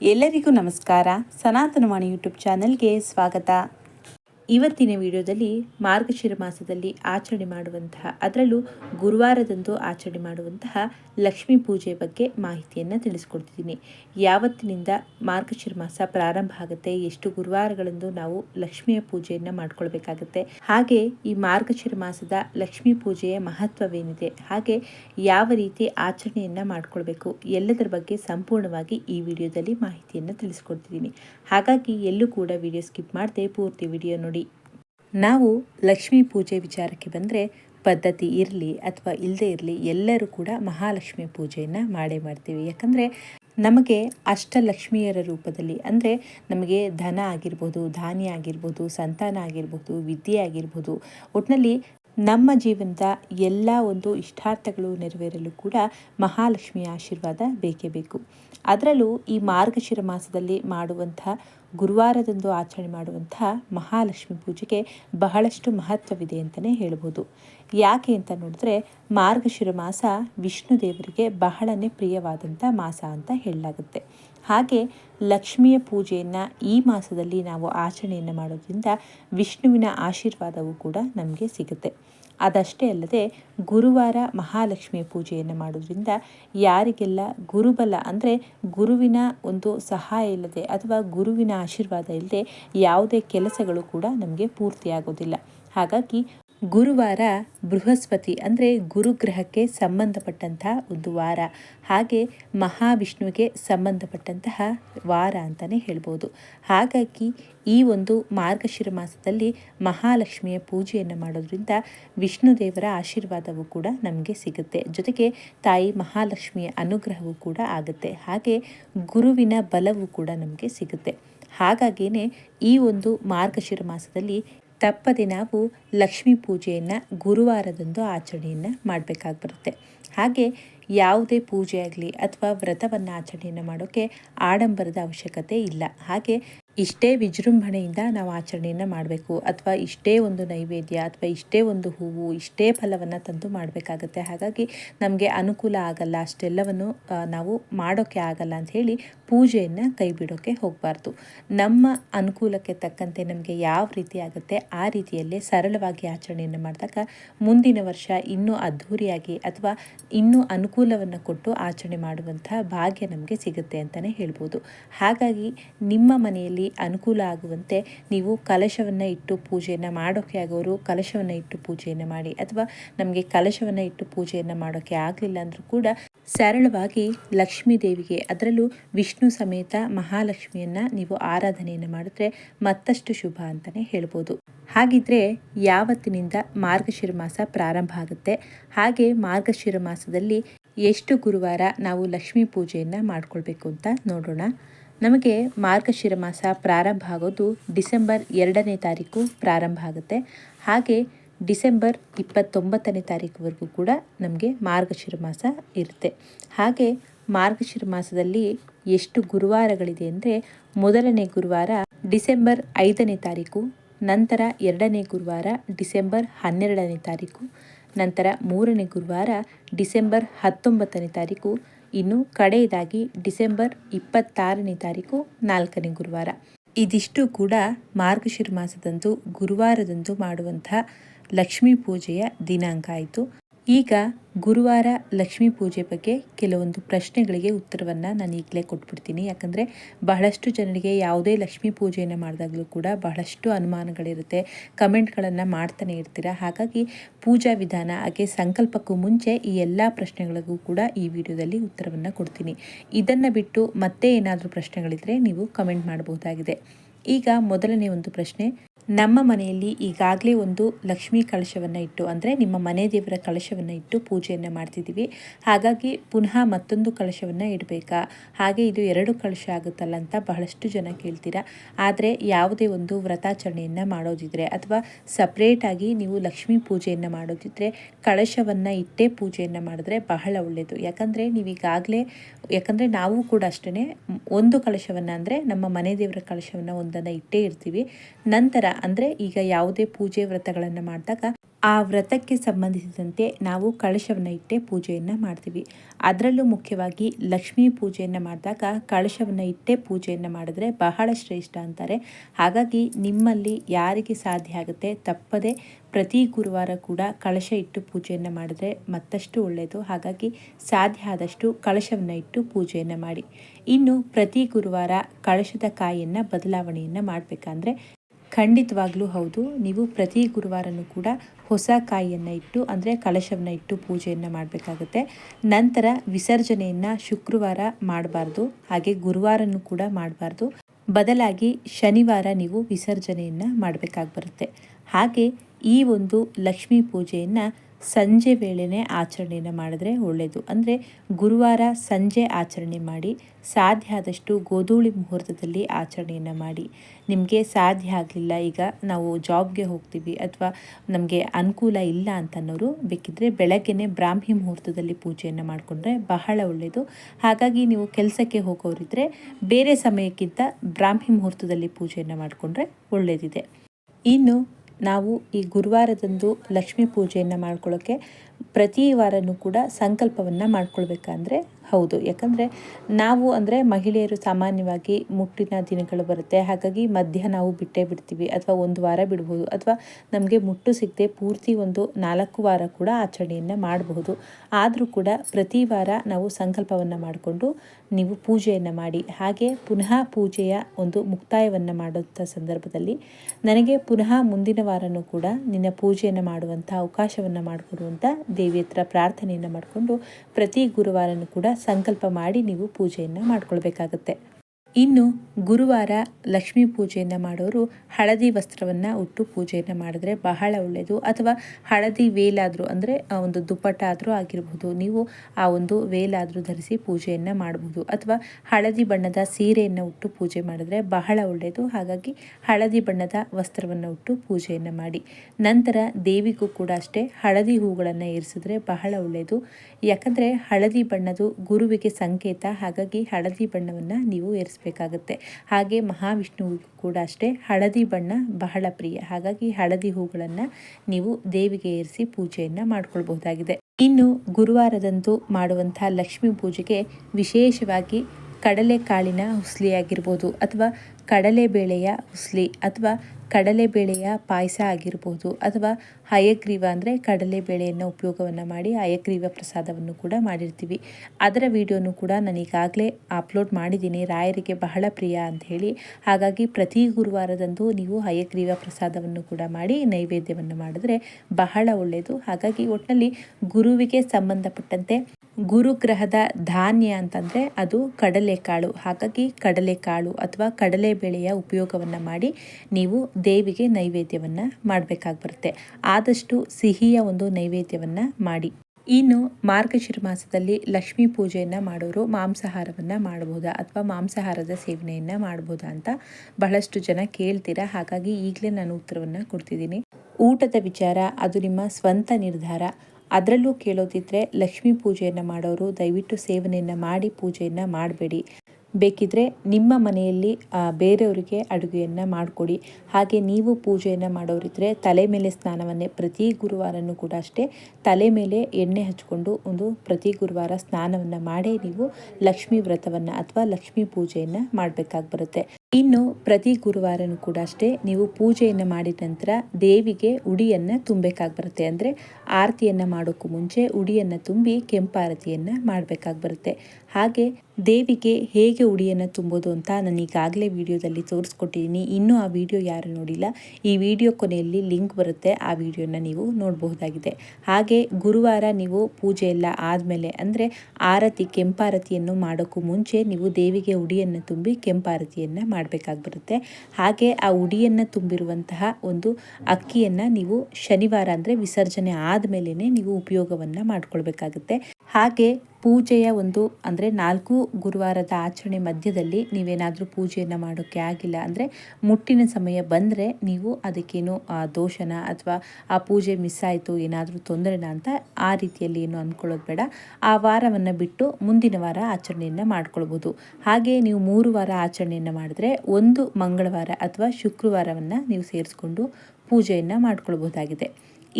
ಎಲ್ಲರಿಗೂ ನಮಸ್ಕಾರ. ಸನಾತನವಾಣಿ ಯೂಟ್ಯೂಬ್ ಚಾನಲ್ಗೆ ಸ್ವಾಗತ. ಇವತ್ತಿನ ವಿಡಿಯೋದಲ್ಲಿ ಮಾರ್ಗಶಿರ ಮಾಸದಲ್ಲಿ ಆಚರಣೆ ಮಾಡುವಂತಹ, ಅದರಲ್ಲೂ ಗುರುವಾರದಂದು ಆಚರಣೆ ಮಾಡುವಂತಹ ಲಕ್ಷ್ಮೀ ಪೂಜೆ ಬಗ್ಗೆ ಮಾಹಿತಿಯನ್ನು ತಿಳಿಸ್ಕೊಡ್ತಿದ್ದೀನಿ. ಯಾವತ್ತಿನಿಂದ ಮಾರ್ಗಶಿರ ಮಾಸ ಪ್ರಾರಂಭ ಆಗುತ್ತೆ, ಎಷ್ಟು ಗುರುವಾರಗಳಂದು ನಾವು ಲಕ್ಷ್ಮಿಯ ಪೂಜೆಯನ್ನು ಮಾಡ್ಕೊಳ್ಬೇಕಾಗತ್ತೆ, ಹಾಗೆ ಈ ಮಾರ್ಗಶಿರ ಮಾಸದ ಲಕ್ಷ್ಮೀ ಪೂಜೆಯ ಮಹತ್ವವೇನಿದೆ, ಹಾಗೆ ಯಾವ ರೀತಿ ಆಚರಣೆಯನ್ನು ಮಾಡ್ಕೊಳ್ಬೇಕು, ಎಲ್ಲದರ ಬಗ್ಗೆ ಸಂಪೂರ್ಣವಾಗಿ ಈ ವಿಡಿಯೋದಲ್ಲಿ ಮಾಹಿತಿಯನ್ನು ತಿಳಿಸ್ಕೊಡ್ತಿದ್ದೀನಿ. ಹಾಗಾಗಿ ಎಲ್ಲೂ ಕೂಡ ವಿಡಿಯೋ ಸ್ಕಿಪ್ ಮಾಡದೆ ಪೂರ್ತಿ ವಿಡಿಯೋ ನೋಡಿ. ನಾವು ಲಕ್ಷ್ಮೀ ಪೂಜೆ ವಿಚಾರಕ್ಕೆ ಬಂದರೆ ಪದ್ಧತಿ ಇರಲಿ ಅಥವಾ ಇಲ್ಲದೇ ಇರಲಿ ಎಲ್ಲರೂ ಕೂಡ ಮಹಾಲಕ್ಷ್ಮಿ ಪೂಜೆಯನ್ನು ಮಾಡೇ ಮಾಡ್ತೀವಿ. ಯಾಕಂದರೆ ನಮಗೆ ಅಷ್ಟಲಕ್ಷ್ಮಿಯರ ರೂಪದಲ್ಲಿ ಅಂದರೆ ನಮಗೆ ಧನ ಆಗಿರ್ಬೋದು, ಧಾನ್ಯ ಆಗಿರ್ಬೋದು, ಸಂತಾನ ಆಗಿರ್ಬೋದು, ವಿದ್ಯೆ ಆಗಿರ್ಬೋದು ಒಟ್ಟಿನಲ್ಲಿ ನಮ್ಮ ಜೀವನದ ಎಲ್ಲ ಒಂದು ಇಷ್ಟಾರ್ಥಗಳು ನೆರವೇರಲು ಕೂಡ ಮಹಾಲಕ್ಷ್ಮಿಯ ಆಶೀರ್ವಾದ ಬೇಕೇ ಬೇಕು. ಅದರಲ್ಲೂ ಈ ಮಾರ್ಗಶಿರ ಮಾಸದಲ್ಲಿ ಮಾಡುವಂತಹ ಗುರುವಾರದಂದು ಆಚರಣೆ ಮಾಡುವಂತಹ ಮಹಾಲಕ್ಷ್ಮಿ ಪೂಜೆಗೆ ಬಹಳಷ್ಟು ಮಹತ್ವವಿದೆ ಅಂತಲೇ ಹೇಳ್ಬೋದು. ಯಾಕೆ ಅಂತ ನೋಡಿದ್ರೆ ಮಾರ್ಗಶಿರ ಮಾಸ ವಿಷ್ಣು ದೇವರಿಗೆ ಬಹಳನೇ ಪ್ರಿಯವಾದಂಥ ಮಾಸ ಅಂತ ಹೇಳಲಾಗುತ್ತೆ. ಹಾಗೆ ಲಕ್ಷ್ಮಿಯ ಪೂಜೆಯನ್ನು ಈ ಮಾಸದಲ್ಲಿ ನಾವು ಆಚರಣೆಯನ್ನು ಮಾಡೋದ್ರಿಂದ ವಿಷ್ಣುವಿನ ಆಶೀರ್ವಾದವು ಕೂಡ ನಮಗೆ ಸಿಗುತ್ತೆ. ಅದಷ್ಟೇ ಅಲ್ಲದೆ ಗುರುವಾರ ಮಹಾಲಕ್ಷ್ಮಿಯ ಪೂಜೆಯನ್ನು ಮಾಡೋದ್ರಿಂದ ಯಾರಿಗೆಲ್ಲ ಗುರುಬಲ ಅಂದರೆ ಗುರುವಿನ ಒಂದು ಸಹಾಯ ಇಲ್ಲದೆ ಅಥವಾ ಗುರುವಿನ ಆಶೀರ್ವಾದ ಇಲ್ಲದೆ ಯಾವುದೇ ಕೆಲಸಗಳು ಕೂಡ ನಮಗೆ ಪೂರ್ತಿಯಾಗೋದಿಲ್ಲ. ಹಾಗಾಗಿ ಗುರುವಾರ ಬೃಹಸ್ಪತಿ ಅಂದರೆ ಗುರುಗ್ರಹಕ್ಕೆ ಸಂಬಂಧಪಟ್ಟಂತಹ ಒಂದು ವಾರ. ಹಾಗೆ ಮಹಾವಿಷ್ಣುವಿಗೆ ಸಂಬಂಧಪಟ್ಟಂತಹ ವಾರ ಅಂತಲೇ ಹೇಳ್ಬೋದು. ಹಾಗಾಗಿ ಈ ಒಂದು ಮಾರ್ಗಶಿರ ಮಾಸದಲ್ಲಿ ಮಹಾಲಕ್ಷ್ಮಿಯ ಪೂಜೆಯನ್ನು ಮಾಡೋದ್ರಿಂದ ವಿಷ್ಣು ದೇವರ ಆಶೀರ್ವಾದವೂ ಕೂಡ ನಮಗೆ ಸಿಗುತ್ತೆ. ಜೊತೆಗೆ ತಾಯಿ ಮಹಾಲಕ್ಷ್ಮಿಯ ಅನುಗ್ರಹವೂ ಕೂಡ ಆಗುತ್ತೆ. ಹಾಗೆ ಗುರುವಿನ ಬಲವೂ ಕೂಡ ನಮಗೆ ಸಿಗುತ್ತೆ. ಹಾಗಾಗಿಯೇ ಈ ಒಂದು ಮಾರ್ಗಶಿರ ಮಾಸದಲ್ಲಿ ತಪ್ಪದೆ ನಾವು ಲಕ್ಷ್ಮೀ ಪೂಜೆಯನ್ನು ಗುರುವಾರದಂದು ಆಚರಣೆಯನ್ನು ಮಾಡಬೇಕಾಗಿ ಬರುತ್ತೆ ಹಾಗೆ ಯಾವುದೇ ಪೂಜೆ ಆಗಲಿ ಅಥವಾ ವ್ರತವನ್ನು ಆಚರಣೆಯನ್ನು ಮಾಡೋಕ್ಕೆ ಆಡಂಬರದ ಅವಶ್ಯಕತೆ ಇಲ್ಲ. ಹಾಗೆ ಇಷ್ಟೇ ವಿಜೃಂಭಣೆಯಿಂದ ನಾವು ಆಚರಣೆಯನ್ನು ಮಾಡಬೇಕು. ಅಥವಾ ಇಷ್ಟೇ ಒಂದು ನೈವೇದ್ಯ, ಅಥವಾ ಇಷ್ಟೇ ಒಂದು ಹೂವು, ಇಷ್ಟೇ ಫಲವನ್ನು ತಂದು ಮಾಡಬೇಕಾಗತ್ತೆ. ಹಾಗಾಗಿ ನಮಗೆ ಅನುಕೂಲ ಆಗಲ್ಲ, ಅಷ್ಟೆಲ್ಲವನ್ನು ನಾವು ಮಾಡೋಕ್ಕೆ ಆಗಲ್ಲ ಅಂತ ಹೇಳಿ ಪೂಜೆಯನ್ನು ಕೈ ಬಿಡೋಕ್ಕೆ ಹೋಗಬಾರ್ದು. ನಮ್ಮ ಅನುಕೂಲಕ್ಕೆ ತಕ್ಕಂತೆ ನಮಗೆ ಯಾವ ರೀತಿ ಆಗುತ್ತೆ, ಆ ರೀತಿಯಲ್ಲೇ ಸರಳವಾಗಿ ಆಚರಣೆಯನ್ನು ಮಾಡಿದಾಗ ಮುಂದಿನ ವರ್ಷ ಇನ್ನೂ ಅದ್ಧೂರಿಯಾಗಿ ಅಥವಾ ಇನ್ನೂ ಅನುಕೂಲವನ್ನು ಕೊಟ್ಟು ಆಚರಣೆ ಮಾಡುವಂತಹ ಭಾಗ್ಯ ನಮಗೆ ಸಿಗುತ್ತೆ ಅಂತಲೇ ಹೇಳ್ಬೋದು. ಹಾಗಾಗಿ ನಿಮ್ಮ ಮನೆಯಲ್ಲಿ ಅನುಕೂಲ ಆಗುವಂತೆ ನೀವು ಕಲಶವನ್ನು ಇಟ್ಟು ಪೂಜೆಯನ್ನು ಮಾಡೋಕ್ಕೆ ಆಗೋರು ಕಲಶವನ್ನು ಇಟ್ಟು ಪೂಜೆಯನ್ನು ಮಾಡಿ ಅಥವಾ ನಮಗೆ ಕಲಶವನ್ನು ಇಟ್ಟು ಪೂಜೆಯನ್ನು ಮಾಡೋಕ್ಕೆ ಆಗಲಿಲ್ಲ ಅಂದರೂ ಕೂಡ ಸರಳವಾಗಿ ಲಕ್ಷ್ಮೀ ದೇವಿಗೆ ಅದರಲ್ಲೂ ವಿಷ್ಣು ಸಮೇತ ಮಹಾಲಕ್ಷ್ಮಿಯನ್ನು ನೀವು ಆರಾಧನೆಯನ್ನು ಮಾಡಿದ್ರೆ ಮತ್ತಷ್ಟು ಶುಭ ಅಂತಲೇ ಹೇಳ್ಬೋದು. ಹಾಗಿದ್ರೆ ಯಾವತ್ತಿನಿಂದ ಮಾರ್ಗಶಿರ ಮಾಸ ಪ್ರಾರಂಭ ಆಗುತ್ತೆ, ಹಾಗೆ ಮಾರ್ಗಶಿರ ಮಾಸದಲ್ಲಿ ಎಷ್ಟು ಗುರುವಾರ ನಾವು ಲಕ್ಷ್ಮೀ ಪೂಜೆಯನ್ನು ಮಾಡ್ಕೊಳ್ಬೇಕು ಅಂತ ನೋಡೋಣ. ನಮಗೆ ಮಾರ್ಗಶಿರ ಮಾಸ ಪ್ರಾರಂಭ ಆಗೋದು ಡಿಸೆಂಬರ್ ಎರಡನೇ ತಾರೀಕು ಪ್ರಾರಂಭ ಆಗುತ್ತೆ. ಹಾಗೆ ಡಿಸೆಂಬರ್ ಇಪ್ಪತ್ತೊಂಬತ್ತನೇ ತಾರೀಕುವರೆಗೂ ಕೂಡ ನಮಗೆ ಮಾರ್ಗಶಿರ ಮಾಸ ಇರುತ್ತೆ. ಹಾಗೆ ಮಾರ್ಗಶಿರ ಮಾಸದಲ್ಲಿ ಎಷ್ಟು ಗುರುವಾರಗಳಿದೆ ಅಂದರೆ ಮೊದಲನೇ ಗುರುವಾರ ಡಿಸೆಂಬರ್ ಐದನೇ ತಾರೀಕು, ನಂತರ ಎರಡನೇ ಗುರುವಾರ ಡಿಸೆಂಬರ್ ಹನ್ನೆರಡನೇ ತಾರೀಕು, ನಂತರ ಮೂರನೇ ಗುರುವಾರ ಡಿಸೆಂಬರ್ ಹತ್ತೊಂಬತ್ತನೇ ತಾರೀಕು ಇನ್ನು ಕಡೆಯದಾಗಿ ಡಿಸೆಂಬರ್ ಇಪ್ಪತ್ತಾರನೇ ತಾರೀಕು ನಾಲ್ಕನೇ ಗುರುವಾರ. ಇದಿಷ್ಟು ಕೂಡ ಮಾರ್ಗಶಿರ ಮಾಸದಂದು, ಗುರುವಾರದಂದು ಮಾಡುವಂತಹ ಲಕ್ಷ್ಮೀ ಪೂಜೆಯ ದಿನಾಂಕ ಆಯಿತು. ಈಗ ಗುರುವಾರ ಲಕ್ಷ್ಮೀ ಪೂಜೆ ಬಗ್ಗೆ ಕೆಲವೊಂದು ಪ್ರಶ್ನೆಗಳಿಗೆ ಉತ್ತರವನ್ನು ನಾನು ಈಗಲೇ ಕೊಟ್ಬಿಡ್ತೀನಿ. ಯಾಕಂದರೆ ಬಹಳಷ್ಟು ಜನರಿಗೆ ಯಾವುದೇ ಲಕ್ಷ್ಮೀ ಪೂಜೆಯನ್ನು ಮಾಡಿದಾಗಲೂ ಕೂಡ ಬಹಳಷ್ಟು ಅನುಮಾನಗಳಿರುತ್ತೆ. ಕಮೆಂಟ್ಗಳನ್ನು ಮಾಡ್ತಾನೆ ಇರ್ತೀರ? ಹಾಗಾಗಿ ಪೂಜಾ ವಿಧಾನ, ಹಾಗೆ ಸಂಕಲ್ಪಕ್ಕೂ ಮುಂಚೆ ಈ ಎಲ್ಲ ಪ್ರಶ್ನೆಗಳಿಗೂ ಕೂಡ ಈ ವಿಡಿಯೋದಲ್ಲಿ ಉತ್ತರವನ್ನು ಕೊಡ್ತೀನಿ. ಇದನ್ನು ಬಿಟ್ಟು ಮತ್ತೆ ಏನಾದರೂ ಪ್ರಶ್ನೆಗಳಿದ್ದರೆ ನೀವು ಕಮೆಂಟ್ ಮಾಡಬಹುದಾಗಿದೆ. ಈಗ ಮೊದಲನೇ ಒಂದು ಪ್ರಶ್ನೆ ನಮ್ಮ ಮನೆಯಲ್ಲಿ ಈಗಾಗಲೇ ಒಂದು ಲಕ್ಷ್ಮೀ ಕಳಶವನ್ನು ಇಟ್ಟು, ಅಂದರೆ ನಿಮ್ಮ ಮನೆ ದೇವರ ಕಳಶವನ್ನು ಇಟ್ಟು ಪೂಜೆಯನ್ನು ಮಾಡ್ತಿದ್ದೀವಿ. ಹಾಗಾಗಿ ಪುನಃ ಮತ್ತೊಂದು ಕಳಶವನ್ನು ಇಡಬೇಕಾ? ಹಾಗೆ ಇದು ಎರಡು ಕಳಶ ಆಗುತ್ತಲ್ಲ ಅಂತ ಬಹಳಷ್ಟು ಜನ ಕೇಳ್ತೀರಾ. ಆದರೆ ಯಾವುದೇ ಒಂದು ವ್ರತಾಚರಣೆಯನ್ನು ಮಾಡೋದಿದ್ರೆ ಅಥವಾ ಸಪ್ರೇಟಾಗಿ ನೀವು ಲಕ್ಷ್ಮೀ ಪೂಜೆಯನ್ನು ಮಾಡೋದಿದ್ರೆ ಕಳಶವನ್ನು ಇಟ್ಟೇ ಪೂಜೆಯನ್ನು ಮಾಡಿದ್ರೆ ಬಹಳ ಒಳ್ಳೆಯದು ಯಾಕಂದರೆ ನೀವೀಗಾಗಲೇ, ಯಾಕಂದರೆ ನಾವು ಕೂಡ ಅಷ್ಟೇ ಒಂದು ಕಳಶವನ್ನು ಅಂದರೆ ನಮ್ಮ ಮನೆ ದೇವರ ಕಳಶವನ್ನು ಒಂದನ್ನು ಇಟ್ಟೇ ಇರ್ತೀವಿ. ನಂತರ ಅಂದರೆ ಈಗ ಯಾವುದೇ ಪೂಜೆ ವ್ರತಗಳನ್ನು ಮಾಡಿದಾಗ ಆ ವ್ರತಕ್ಕೆ ಸಂಬಂಧಿಸಿದಂತೆ ನಾವು ಕಳಶವನ್ನು ಇಟ್ಟೆ ಪೂಜೆಯನ್ನು ಮಾಡ್ತೀವಿ. ಅದರಲ್ಲೂ ಮುಖ್ಯವಾಗಿ ಲಕ್ಷ್ಮೀ ಪೂಜೆಯನ್ನು ಮಾಡಿದಾಗ ಕಳಶವನ್ನು ಇಟ್ಟೆ ಪೂಜೆಯನ್ನು ಮಾಡಿದ್ರೆ ಬಹಳ ಶ್ರೇಷ್ಠ ಅಂತಾರೆ. ಹಾಗಾಗಿ ನಿಮ್ಮಲ್ಲಿ ಯಾರಿಗೆ ಸಾಧ್ಯ ಆಗುತ್ತೆ ತಪ್ಪದೆ ಪ್ರತಿ ಗುರುವಾರ ಕೂಡ ಕಳಶ ಇಟ್ಟು ಪೂಜೆಯನ್ನು ಮಾಡಿದ್ರೆ ಮತ್ತಷ್ಟು ಒಳ್ಳೆಯದು ಹಾಗಾಗಿ ಸಾಧ್ಯ ಆದಷ್ಟು ಕಳಶವನ್ನು ಇಟ್ಟು ಪೂಜೆಯನ್ನು ಮಾಡಿ. ಇನ್ನು ಪ್ರತಿ ಗುರುವಾರ ಕಳಶದ ಕಾಯಿಯನ್ನು, ಬದಲಾವಣೆಯನ್ನು ಮಾಡಬೇಕಂದ್ರೆ ಖಂಡಿತವಾಗ್ಲೂ ಹೌದು. ನೀವು ಪ್ರತಿ ಗುರುವಾರನೂ ಕೂಡ ಹೊಸ ಕಾಯಿಯನ್ನು ಇಟ್ಟು, ಅಂದರೆ ಕಳಶವನ್ನು ಇಟ್ಟು ಪೂಜೆಯನ್ನು ಮಾಡಬೇಕಾಗುತ್ತೆ. ನಂತರ ವಿಸರ್ಜನೆಯನ್ನು ಶುಕ್ರವಾರ ಮಾಡಬಾರ್ದು. ಹಾಗೆ ಗುರುವಾರನೂ ಕೂಡ ಮಾಡಬಾರ್ದು. ಬದಲಾಗಿ ಶನಿವಾರ ನೀವು ವಿಸರ್ಜನೆಯನ್ನು ಮಾಡಬೇಕಾಗಿ ಬರುತ್ತೆ ಹಾಗೆ ಈ ಒಂದು ಲಕ್ಷ್ಮೀ ಪೂಜೆಯನ್ನು ಸಂಜೆ ವೇಳೆನೇ ಆಚರಣೆಯನ್ನು ಮಾಡಿದ್ರೆ ಒಳ್ಳೆಯದು ಅಂದರೆ ಗುರುವಾರ ಸಂಜೆ ಆಚರಣೆ ಮಾಡಿ, ಸಾಧ್ಯ ಆದಷ್ಟು ಗೋಧೂಳಿ ಮುಹೂರ್ತದಲ್ಲಿ ಆಚರಣೆಯನ್ನು ಮಾಡಿ. ನಿಮಗೆ ಸಾಧ್ಯ ಆಗಲಿಲ್ಲ, ಈಗ ನಾವು ಜಾಬ್ಗೆ ಹೋಗ್ತೀವಿ ಅಥವಾ ನಮಗೆ ಅನುಕೂಲ ಇಲ್ಲ ಅಂತನ್ನೋರು ಬೇಕಿದ್ದರೆ ಬೆಳಗ್ಗೆ ಬ್ರಾಹ್ಮಿ ಮುಹೂರ್ತದಲ್ಲಿ ಪೂಜೆಯನ್ನು ಮಾಡಿಕೊಂಡ್ರೆ ಬಹಳ ಒಳ್ಳೆಯದು ಹಾಗಾಗಿ ನೀವು ಕೆಲಸಕ್ಕೆ ಹೋಗೋರಿದ್ದರೆ ಬೇರೆ ಸಮಯಕ್ಕಿಂತ ಬ್ರಾಹ್ಮಿ ಮುಹೂರ್ತದಲ್ಲಿ ಪೂಜೆಯನ್ನು ಮಾಡಿಕೊಂಡ್ರೆ ಒಳ್ಳೆಯದಿದೆ ಇನ್ನು ನಾವು ಈ ಗುರುವಾರದಂದು ಲಕ್ಷ್ಮೀ ಪೂಜೆಯನ್ನು ಮಾಡ್ಕೊಳ್ಳೋಕ್ಕೆ ಪ್ರತಿ ವಾರನೂ ಕೂಡ ಸಂಕಲ್ಪವನ್ನು ಮಾಡ್ಕೊಳ್ಬೇಕಂದ್ರೆ ಹೌದು. ಯಾಕಂದರೆ ನಾವು ಅಂದರೆ ಮಹಿಳೆಯರು ಸಾಮಾನ್ಯವಾಗಿ ಮುಟ್ಟಿನ ದಿನಗಳು ಬರುತ್ತೆ. ಹಾಗಾಗಿ ಮಧ್ಯ ನಾವು ಬಿಟ್ಟೇ ಬಿಡ್ತೀವಿ. ಅಥವಾ ಒಂದು ವಾರ ಬಿಡ್ಬೋದು. ಅಥವಾ ನಮಗೆ ಮುಟ್ಟು ಸಿಗದೆ ಪೂರ್ತಿ ಒಂದು ನಾಲ್ಕು ವಾರ ಕೂಡ ಆಚರಣೆಯನ್ನು ಮಾಡಬಹುದು. ಆದರೂ ಕೂಡ ಪ್ರತಿ ವಾರ ನಾವು ಸಂಕಲ್ಪವನ್ನು ಮಾಡಿಕೊಂಡು ನೀವು ಪೂಜೆಯನ್ನು ಮಾಡಿ. ಹಾಗೆ ಪುನಃ ಪೂಜೆಯ ಒಂದು ಮುಕ್ತಾಯವನ್ನು ಮಾಡುವಂಥ ಸಂದರ್ಭದಲ್ಲಿ ನನಗೆ ಪುನಃ ಮುಂದಿನ ವಾರನೂ ಕೂಡ ನಿನ್ನ ಪೂಜೆಯನ್ನು ಮಾಡುವಂಥ ಅವಕಾಶವನ್ನು ಮಾಡಿಕೊಡುವಂಥ ದೇವಿ ಹತ್ರ ಪ್ರಾರ್ಥನೆಯನ್ನು ಮಾಡಿಕೊಂಡು ಪ್ರತಿ ಗುರುವಾರನೂ ಕೂಡ ಸಂಕಲ್ಪ ಮಾಡಿ ನೀವು ಪೂಜೆಯನ್ನು ಮಾಡ್ಕೊಳ್ಬೇಕಾಗತ್ತೆ. ಇನ್ನು ಗುರುವಾರ ಲಕ್ಷ್ಮೀ ಪೂಜೆಯನ್ನು ಮಾಡೋರು ಹಳದಿ ವಸ್ತ್ರವನ್ನು ಉಟ್ಟು ಪೂಜೆಯನ್ನು ಮಾಡಿದ್ರೆ ಬಹಳ ಒಳ್ಳೆಯದು ಅಥವಾ ಹಳದಿ ವೇಲಾದರೂ ಅಂದರೆ ಒಂದು ದುಪ್ಪಟ್ಟ ಆದರೂ ಆಗಿರ್ಬೋದು. ನೀವು ಆ ಒಂದು ವೇಲಾದರೂ ಧರಿಸಿ ಪೂಜೆಯನ್ನು ಮಾಡಬಹುದು ಅಥವಾ ಹಳದಿ ಬಣ್ಣದ ಸೀರೆಯನ್ನು ಉಟ್ಟು ಪೂಜೆ ಮಾಡಿದ್ರೆ ಬಹಳ ಒಳ್ಳೆಯದು ಹಾಗಾಗಿ ಹಳದಿ ಬಣ್ಣದ ವಸ್ತ್ರವನ್ನು ಉಟ್ಟು ಪೂಜೆಯನ್ನು ಮಾಡಿ. ನಂತರ ದೇವಿಗೂ ಕೂಡ ಅಷ್ಟೇ ಹಳದಿ ಹೂಗಳನ್ನು ಏರಿಸಿದ್ರೆ ಬಹಳ ಒಳ್ಳೆಯದು ಯಾಕಂದರೆ ಹಳದಿ ಬಣ್ಣದು ಗುರುವಿಗೆ ಸಂಕೇತ. ಹಾಗಾಗಿ ಹಳದಿ ಬಣ್ಣವನ್ನು ನೀವು ಏರಿಸಬೇಕಾಗತ್ತೆ ಹಾಗೆ ಮಹಾವಿಷ್ಣುವಿಗೂ ಕೂಡ ಅಷ್ಟೇ ಹಳದಿ ಬಣ್ಣ ಬಹಳ ಪ್ರಿಯ. ಹಾಗಾಗಿ ಹಳದಿ ಹೂಗಳನ್ನು ನೀವು ದೇವಿಗೆ ಏರಿಸಿ ಪೂಜೆಯನ್ನು ಮಾಡಿಕೊಳ್ಬಹುದಾಗಿದೆ. ಇನ್ನು ಗುರುವಾರದಂದು ಮಾಡುವಂತಹ ಲಕ್ಷ್ಮೀ ಪೂಜೆಗೆ ವಿಶೇಷವಾಗಿ ಕಡಲೆಕಾಳಿನ ಹುಸ್ಲಿ ಆಗಿರ್ಬೋದು ಅಥವಾ ಕಡಲೆಬೇಳೆಯ ಹುಸ್ಲಿ ಅಥವಾ ಕಡಲೆಬೇಳೆಯ ಪಾಯಸ ಆಗಿರ್ಬೋದು ಅಥವಾ ಹಯಗ್ರೀವ ಅಂದರೆ ಕಡಲೆಬೇಳೆಯನ್ನು ಉಪಯೋಗವನ್ನು ಮಾಡಿ ಹಯಗ್ರೀವ ಪ್ರಸಾದವನ್ನು ಕೂಡ ಮಾಡಿರ್ತೀವಿ. ಅದರ ವಿಡಿಯೋನು ಕೂಡ ನಾನು ಈಗಾಗಲೇ ಅಪ್ಲೋಡ್ ಮಾಡಿದ್ದೀನಿ. ರಾಯರಿಗೆ ಬಹಳ ಪ್ರಿಯ ಅಂತ ಹೇಳಿ. ಹಾಗಾಗಿ ಪ್ರತಿ ಗುರುವಾರದಂದು ನೀವು ಹಯಗ್ರೀವ ಪ್ರಸಾದವನ್ನು ಕೂಡ ಮಾಡಿ ನೈವೇದ್ಯವನ್ನು ಮಾಡಿದ್ರೆ ಬಹಳ ಒಳ್ಳೆಯದು ಹಾಗಾಗಿ ಒಟ್ಟಿನಲ್ಲಿ ಗುರುವಿಗೆ ಸಂಬಂಧಪಟ್ಟಂತೆ ಗುರುಗ್ರಹದ ಧಾನ್ಯ ಅಂತಂದರೆ ಅದು ಕಡಲೆಕಾಳು. ಹಾಗಾಗಿ ಕಡಲೆಕಾಳು ಅಥವಾ ಕಡಲೆ ಕಡಲೆಬೇಳೆಯ ಉಪಯೋಗವನ್ನು ಮಾಡಿ ನೀವು ದೇವಿಗೆ ನೈವೇದ್ಯವನ್ನು ಮಾಡಬೇಕಾಗಿ ಬರುತ್ತೆ ಆದಷ್ಟು ಸಿಹಿಯ ಒಂದು ನೈವೇದ್ಯವನ್ನು ಮಾಡಿ. ಇನ್ನು ಮಾರ್ಗಶಿರ ಮಾಸದಲ್ಲಿ ಲಕ್ಷ್ಮೀ ಪೂಜೆಯನ್ನು ಮಾಡೋರು ಮಾಂಸಾಹಾರವನ್ನು ಮಾಡ್ಬೋದಾ ಅಥವಾ ಮಾಂಸಾಹಾರದ ಸೇವನೆಯನ್ನು ಮಾಡ್ಬೋದಾ ಅಂತ ಬಹಳಷ್ಟು ಜನ ಕೇಳ್ತೀರಾ. ಹಾಗಾಗಿ ಈಗಲೇ ನಾನು ಉತ್ತರವನ್ನು ಕೊಡ್ತಿದ್ದೀನಿ. ಊಟದ ವಿಚಾರ, ಅದು ನಿಮ್ಮ ಸ್ವಂತ ನಿರ್ಧಾರ. ಅದರಲ್ಲೂ ಕೇಳೋದಿದ್ರೆ ಲಕ್ಷ್ಮೀ ಪೂಜೆಯನ್ನು ಮಾಡೋರು ದಯವಿಟ್ಟು ಸೇವನೆಯನ್ನು ಮಾಡಿ ಪೂಜೆಯನ್ನು ಮಾಡಬೇಡಿ. ಬೇಕಿದ್ರೆ ನಿಮ್ಮ ಮನೆಯಲ್ಲಿ ಬೇರೆಯವರಿಗೆ ಅಡುಗೆಯನ್ನು ಮಾಡಿಕೊಡಿ. ಹಾಗೆ ನೀವು ಪೂಜೆಯನ್ನು ಮಾಡೋರಿದ್ದರೆ ತಲೆ ಮೇಲೆ ಸ್ನಾನವನ್ನೇ ಪ್ರತಿ ಗುರುವಾರನೂ ಕೂಡ ಅಷ್ಟೇ ತಲೆ ಮೇಲೆ ಎಣ್ಣೆ ಹಚ್ಕೊಂಡು ಒಂದು ಪ್ರತಿ ಗುರುವಾರ ಸ್ನಾನವನ್ನು ಮಾಡೇ ನೀವು ಲಕ್ಷ್ಮೀ ವ್ರತವನ್ನು ಅಥವಾ ಲಕ್ಷ್ಮೀ ಪೂಜೆಯನ್ನು ಮಾಡಬೇಕಾಗಿ ಬರುತ್ತೆ. ಇನ್ನು ಪ್ರತಿ ಗುರುವಾರನೂ ಕೂಡ ಅಷ್ಟೇ ನೀವು ಪೂಜೆಯನ್ನು ಮಾಡಿದ ನಂತರ ದೇವಿಗೆ ಉಡಿಯನ್ನು ತುಂಬಬೇಕಾಗಿ ಬರುತ್ತೆ. ಅಂದರೆ ಆರತಿಯನ್ನು ಮಾಡೋಕ್ಕೂ ಮುಂಚೆ ಉಡಿಯನ್ನು ತುಂಬಿ ಕೆಂಪಾರತಿಯನ್ನು ಮಾಡಬೇಕಾಗಿ ಬರುತ್ತೆ. ಹಾಗೆ ದೇವಿಗೆ ಹೇಗೆ ಉಡಿಯನ್ನು ತುಂಬೋದು ಅಂತ ನಾನು ಈಗಾಗಲೇ ವಿಡಿಯೋದಲ್ಲಿ ತೋರಿಸ್ಕೊಟ್ಟಿದ್ದೀನಿ. ಇನ್ನೂ ಆ ವಿಡಿಯೋ ಯಾರು ನೋಡಿಲ್ಲ, ಈ ವಿಡಿಯೋ ಕೊನೆಯಲ್ಲಿ ಲಿಂಕ್ ಬರುತ್ತೆ, ಆ ವಿಡಿಯೋನ ನೀವು ನೋಡಬಹುದಾಗಿದೆ. ಹಾಗೆ ಗುರುವಾರ ನೀವು ಪೂಜೆ ಎಲ್ಲ ಆದಮೇಲೆ, ಅಂದರೆ ಆರತಿ, ಕೆಂಪಾರತಿಯನ್ನು ಮಾಡೋಕ್ಕೂ ಮುಂಚೆ ನೀವು ದೇವಿಗೆ ಉಡಿಯನ್ನು ತುಂಬಿ ಕೆಂಪಾರತಿಯನ್ನು ಮಾಡಬೇಕಾಗಿ ಬರುತ್ತೆ ಹಾಗೆ ಆ ಉಡಿಯನ್ನು ತುಂಬಿರುವಂತಹ ಒಂದು ಅಕ್ಕಿಯನ್ನು ನೀವು ಶನಿವಾರ ಅಂದರೆ ವಿಸರ್ಜನೆ ಆದಮೇಲೆ ನೀವು ಉಪಯೋಗವನ್ನು ಮಾಡ್ಕೊಳ್ಬೇಕಾಗುತ್ತೆ. ಹಾಗೆ ಪೂಜೆಯ ಒಂದು ಅಂದರೆ ನಾಲ್ಕು ಗುರುವಾರದ ಆಚರಣೆ ಮಧ್ಯದಲ್ಲಿ ನೀವೇನಾದರೂ ಪೂಜೆಯನ್ನು ಮಾಡೋಕ್ಕೆ ಆಗಿಲ್ಲ ಅಂದರೆ ಮುಟ್ಟಿನ ಸಮಯ ಬಂದರೆ ನೀವು ಅದಕ್ಕೇನು ದೋಷನ ಅಥವಾ ಆ ಪೂಜೆ ಮಿಸ್ ಆಯಿತು, ಏನಾದರೂ ತೊಂದರೆನ ಅಂತ ಆ ರೀತಿಯಲ್ಲಿ ಏನು ಅಂದ್ಕೊಳ್ಳೋದು ಬೇಡ. ಆ ವಾರವನ್ನು ಬಿಟ್ಟು ಮುಂದಿನ ವಾರ ಆಚರಣೆಯನ್ನು ಮಾಡ್ಕೊಳ್ಬೋದು. ಹಾಗೆ ನೀವು ಮೂರು ವಾರ ಆಚರಣೆಯನ್ನು ಮಾಡಿದ್ರೆ ಒಂದು ಮಂಗಳವಾರ ಅಥವಾ ಶುಕ್ರವಾರವನ್ನು ನೀವು ಸೇರಿಸ್ಕೊಂಡು ಪೂಜೆಯನ್ನು ಮಾಡ್ಕೊಳ್ಬೋದಾಗಿದೆ.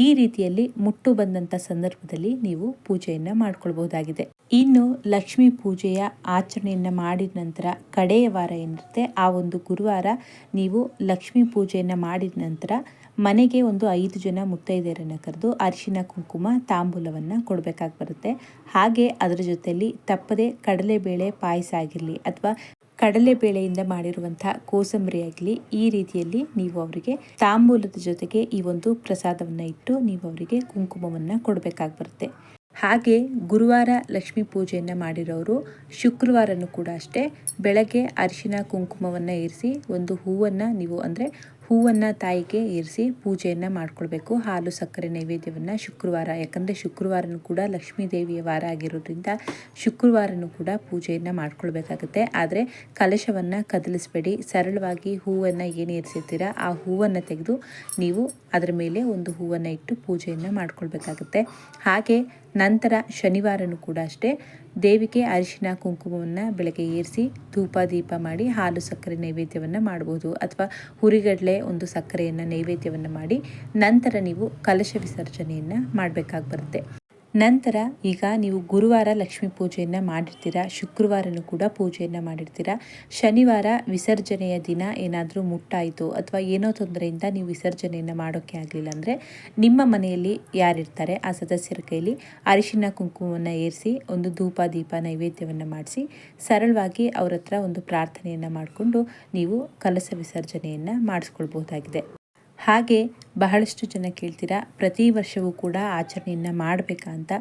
ಈ ರೀತಿಯಲ್ಲಿ ಮುಟ್ಟು ಬಂದಂಥ ಸಂದರ್ಭದಲ್ಲಿ ನೀವು ಪೂಜೆಯನ್ನು ಮಾಡ್ಕೊಳ್ಬಹುದಾಗಿದೆ. ಇನ್ನು ಲಕ್ಷ್ಮಿ ಪೂಜೆಯ ಆಚರಣೆಯನ್ನು ಮಾಡಿದ ನಂತರ ಕಡೆಯ ವಾರ ಏನಿರುತ್ತೆ, ಆ ಒಂದು ಗುರುವಾರ ನೀವು ಲಕ್ಷ್ಮಿ ಪೂಜೆಯನ್ನು ಮಾಡಿದ ನಂತರ ಮನೆಗೆ ಒಂದು ಐದು ಜನ ಮುತ್ತೈದೆಯರನ್ನು ಕರೆದು ಅರಿಶಿನ, ಕುಂಕುಮ, ತಾಂಬೂಲವನ್ನು ಕೊಡಬೇಕಾಗಿ ಬರುತ್ತೆ. ಹಾಗೆ ಅದರ ಜೊತೆಯಲ್ಲಿ ತಪ್ಪದೆ ಕಡಲೆಬೇಳೆ, ಪಾಯಸ ಆಗಿರಲಿ ಅಥವಾ ಕಡಲೆಬೇಳೆಯಿಂದ ಮಾಡಿರುವಂತಹ ಕೋಸಂಬರಿ ಆಗಲಿ, ಈ ರೀತಿಯಲ್ಲಿ ನೀವು ಅವರಿಗೆ ತಾಂಬೂಲದ ಜೊತೆಗೆ ಈ ಒಂದು ಪ್ರಸಾದವನ್ನು ಇಟ್ಟು ನೀವು ಅವರಿಗೆ ಕುಂಕುಮವನ್ನು ಕೊಡಬೇಕಾಗಿ ಬರುತ್ತೆ. ಹಾಗೆ ಗುರುವಾರ ಲಕ್ಷ್ಮೀ ಪೂಜೆಯನ್ನು ಮಾಡಿರೋರು ಶುಕ್ರವಾರನೂ ಕೂಡ ಅಷ್ಟೇ ಬೆಳಗ್ಗೆ ಅರಿಶಿನ ಕುಂಕುಮವನ್ನು ಇರಿಸಿ ಒಂದು ಹೂವನ್ನು ನೀವು ಅಂದರೆ ಹೂವನ್ನು ತಾಯಿಗೆ ಏರಿಸಿ ಪೂಜೆಯನ್ನು ಮಾಡ್ಕೊಳ್ಬೇಕು. ಹಾಲು, ಸಕ್ಕರೆ, ನೈವೇದ್ಯವನ್ನು ಶುಕ್ರವಾರ, ಯಾಕಂದರೆ ಶುಕ್ರವಾರನೂ ಕೂಡ ಲಕ್ಷ್ಮೀ ದೇವಿಯ ವಾರ ಆಗಿರೋದ್ರಿಂದ ಶುಕ್ರವಾರನೂ ಕೂಡ ಪೂಜೆಯನ್ನು ಮಾಡ್ಕೊಳ್ಬೇಕಾಗುತ್ತೆ. ಆದರೆ ಕಲಶವನ್ನು ಕದಲಿಸ್ಬೇಡಿ. ಸರಳವಾಗಿ ಹೂವನ್ನು ಏನು ಏರಿಸಿರ್ತೀರ ಆ ಹೂವನ್ನು ತೆಗೆದು ನೀವು ಅದರ ಮೇಲೆ ಒಂದು ಹೂವನ್ನು ಇಟ್ಟು ಪೂಜೆಯನ್ನು ಮಾಡ್ಕೊಳ್ಬೇಕಾಗುತ್ತೆ. ಹಾಗೆ ನಂತರ ಶನಿವಾರನೂ ಕೂಡ ಅಷ್ಟೇ ದೇವಿಗೆ ಅರಿಶಿನ ಕುಂಕುಮವನ್ನು ಬೆಳಗ್ಗೆ ಏರಿಸಿ ಧೂಪ ದೀಪ ಮಾಡಿ ಹಾಲು ಸಕ್ಕರೆ ನೈವೇದ್ಯವನ್ನು ಮಾಡಬಹುದು ಅಥವಾ ಹುರಿಗಡಲೆ ಒಂದು ಸಕ್ಕರೆಯನ್ನು ನೈವೇದ್ಯವನ್ನು ಮಾಡಿ ನಂತರ ನೀವು ಕಲಶ ವಿಸರ್ಜನೆಯನ್ನು ಮಾಡಬೇಕಾಗಿ ಬರುತ್ತೆ. ನಂತರ ಈಗ ನೀವು ಗುರುವಾರ ಲಕ್ಷ್ಮೀ ಪೂಜೆಯನ್ನು ಮಾಡಿರ್ತೀರಾ, ಶುಕ್ರವಾರನೂ ಕೂಡ ಪೂಜೆಯನ್ನು ಮಾಡಿರ್ತೀರಾ, ಶನಿವಾರ ವಿಸರ್ಜನೆಯ ದಿನ ಏನಾದರೂ ಮುಟ್ಟಾಯಿತು ಅಥವಾ ಏನೋ ತೊಂದರೆಯಿಂದ ನೀವು ವಿಸರ್ಜನೆಯನ್ನು ಮಾಡೋಕ್ಕೆ ಆಗಲಿಲ್ಲ ಅಂದರೆ ನಿಮ್ಮ ಮನೆಯಲ್ಲಿ ಯಾರಿರ್ತಾರೆ? ಆ ಸದಸ್ಯರ ಕೈಲಿ ಅರಿಶಿನ ಕುಂಕುಮವನ್ನು ಏರಿಸಿ ಒಂದು ಧೂಪ, ದೀಪ ನೈವೇದ್ಯವನ್ನು ಮಾಡಿಸಿ ಸರಳವಾಗಿ ಅವರ ಹತ್ರ ಒಂದು ಪ್ರಾರ್ಥನೆಯನ್ನು ಮಾಡಿಕೊಂಡು ನೀವು ಕಲಸ ವಿಸರ್ಜನೆಯನ್ನು ಮಾಡಿಸ್ಕೊಳ್ಬಹುದಾಗಿದೆ. ಹಾಗೆ ಬಹಳಷ್ಟು ಜನ ಕೇಳ್ತೀರಾ, ಪ್ರತಿ ವರ್ಷವೂ ಕೂಡ ಆಚರಣೆಯನ್ನು ಮಾಡಬೇಕಾ ಅಂತ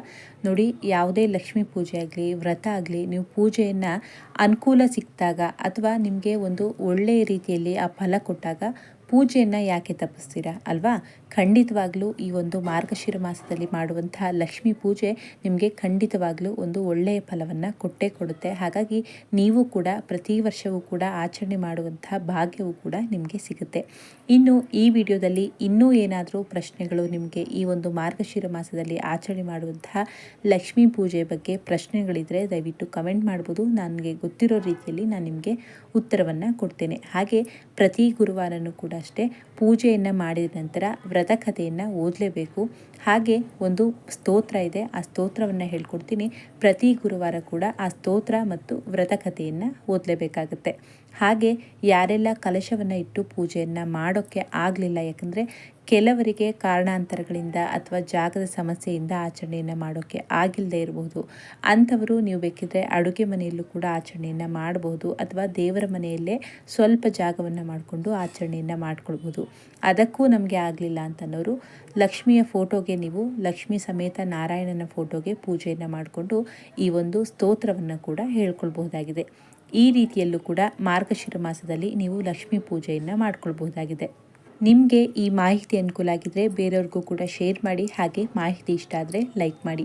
ನೋಡಿ, ಯಾವುದೇ ಲಕ್ಷ್ಮೀ ಪೂಜೆ ಆಗಲಿ, ವ್ರತ ಆಗಲಿ, ನೀವು ಪೂಜೆಯನ್ನು ಅನುಕೂಲ ಸಿಕ್ಕಿದಾಗ ಅಥವಾ ನಿಮಗೆ ಒಂದು ಒಳ್ಳೆಯ ರೀತಿಯಲ್ಲಿ ಆ ಫಲ ಕೊಟ್ಟಾಗ ಪೂಜೆಯನ್ನು ಯಾಕೆ ತಪ್ಪಿಸ್ತೀರಾ ಅಲ್ವಾ? ಖಂಡಿತವಾಗ್ಲೂ ಈ ಒಂದು ಮಾರ್ಗಶಿರ ಮಾಸದಲ್ಲಿ ಮಾಡುವಂತಹ ಲಕ್ಷ್ಮೀ ಪೂಜೆ ನಿಮಗೆ ಖಂಡಿತವಾಗ್ಲೂ ಒಂದು ಒಳ್ಳೆಯ ಫಲವನ್ನು ಕೊಟ್ಟೇ ಕೊಡುತ್ತೆ. ಹಾಗಾಗಿ ನೀವು ಕೂಡ ಪ್ರತಿ ವರ್ಷವೂ ಕೂಡ ಆಚರಣೆ ಮಾಡುವಂತಹ ಭಾಗ್ಯವು ಕೂಡ ನಿಮಗೆ ಸಿಗುತ್ತೆ. ಇನ್ನು ಈ ವಿಡಿಯೋದಲ್ಲಿ ಇನ್ನೂ ಏನಾದರೂ ಪ್ರಶ್ನೆಗಳು ನಿಮಗೆ ಈ ಒಂದು ಮಾರ್ಗಶಿರ ಮಾಸದಲ್ಲಿ ಆಚರಣೆ ಮಾಡುವಂತಹ ಲಕ್ಷ್ಮೀ ಪೂಜೆ ಬಗ್ಗೆ ಪ್ರಶ್ನೆಗಳಿದ್ದರೆ ದಯವಿಟ್ಟು ಕಮೆಂಟ್ ಮಾಡ್ಬೋದು. ನನಗೆ ಗೊತ್ತಿರೋ ರೀತಿಯಲ್ಲಿ ನಾನು ನಿಮಗೆ ಉತ್ತರವನ್ನು ಕೊಡ್ತೇನೆ. ಹಾಗೆ ಪ್ರತಿ ಗುರುವಾರನೂ ಕೂಡ ಅಷ್ಟೇ ಪೂಜೆಯನ್ನು ಮಾಡಿದ ನಂತರ ವ್ರತಕಥೆಯನ್ನು ಓದಲೇಬೇಕು. ಹಾಗೆ ಒಂದು ಸ್ತೋತ್ರ ಇದೆ, ಆ ಸ್ತೋತ್ರವನ್ನು ಹೇಳ್ಕೊಡ್ತೀನಿ. ಪ್ರತಿ ಗುರುವಾರ ಕೂಡ ಆ ಸ್ತೋತ್ರ ಮತ್ತು ವ್ರತಕಥೆಯನ್ನು ಓದಲೇಬೇಕಾಗುತ್ತೆ. ಹಾಗೆ ಯಾರೆಲ್ಲ ಕಲಶವನ್ನು ಇಟ್ಟು ಪೂಜೆಯನ್ನು ಮಾಡೋಕ್ಕೆ ಆಗಲಿಲ್ಲ, ಯಾಕಂದರೆ ಕೆಲವರಿಗೆ ಕಾರಣಾಂತರಗಳಿಂದ ಅಥವಾ ಜಾಗದ ಸಮಸ್ಯೆಯಿಂದ ಆಚರಣೆಯನ್ನು ಮಾಡೋಕ್ಕೆ ಆಗಿಲ್ಲದೆ ಇರಬಹುದು ಅಂಥವರು ನೀವು ಬೇಕಿದ್ರೆ ಅಡುಗೆ ಮನೆಯಲ್ಲೂ ಕೂಡ ಆಚರಣೆಯನ್ನು ಮಾಡಬಹುದು ಅಥವಾ ದೇವರ ಮನೆಯಲ್ಲೇ ಸ್ವಲ್ಪ ಜಾಗವನ್ನು ಮಾಡಿಕೊಂಡು ಆಚರಣೆಯನ್ನು ಮಾಡಿಕೊಳ್ಬೋದು. ಅದಕ್ಕೂ ನಮಗೆ ಆಗಲಿಲ್ಲ ಅಂತನೋರು ಲಕ್ಷ್ಮಿಯ ಫೋಟೋಗೆ ನೀವು ಲಕ್ಷ್ಮಿ ಸಮೇತ ನಾರಾಯಣನ ಫೋಟೋಗೆ ಪೂಜೆಯನ್ನು ಮಾಡಿಕೊಂಡು ಈ ಒಂದು ಸ್ತೋತ್ರವನ್ನು ಕೂಡ ಹೇಳ್ಕೊಳ್ಬಹುದಾಗಿದೆ. ಈ ರೀತಿಯಲ್ಲೂ ಕೂಡ ಮಾರ್ಗಶಿರ ಮಾಸದಲ್ಲಿ ನೀವು ಲಕ್ಷ್ಮೀ ಪೂಜೆಯನ್ನು ಮಾಡ್ಕೊಳ್ಬಹುದಾಗಿದೆ. ನಿಮಗೆ ಈ ಮಾಹಿತಿ ಅನುಕೂಲ ಆಗಿದ್ದರೆ ಬೇರೆಯವ್ರಿಗೂ ಕೂಡ ಶೇರ್ ಮಾಡಿ, ಹಾಗೆ ಮಾಹಿತಿ ಇಷ್ಟ ಆದರೆ ಲೈಕ್ ಮಾಡಿ.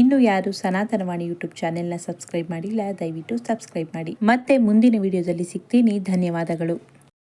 ಇನ್ನು ಯಾರು ಸನಾತನವಾಣಿ ಯೂಟ್ಯೂಬ್ ಚಾನೆಲ್ನ ಸಬ್ಸ್ಕ್ರೈಬ್ ಮಾಡಿಲ್ಲ, ದಯವಿಟ್ಟು ಸಬ್ಸ್ಕ್ರೈಬ್ ಮಾಡಿ. ಮತ್ತೆ ಮುಂದಿನ ವಿಡಿಯೋದಲ್ಲಿ ಸಿಗ್ತೀನಿ. ಧನ್ಯವಾದಗಳು.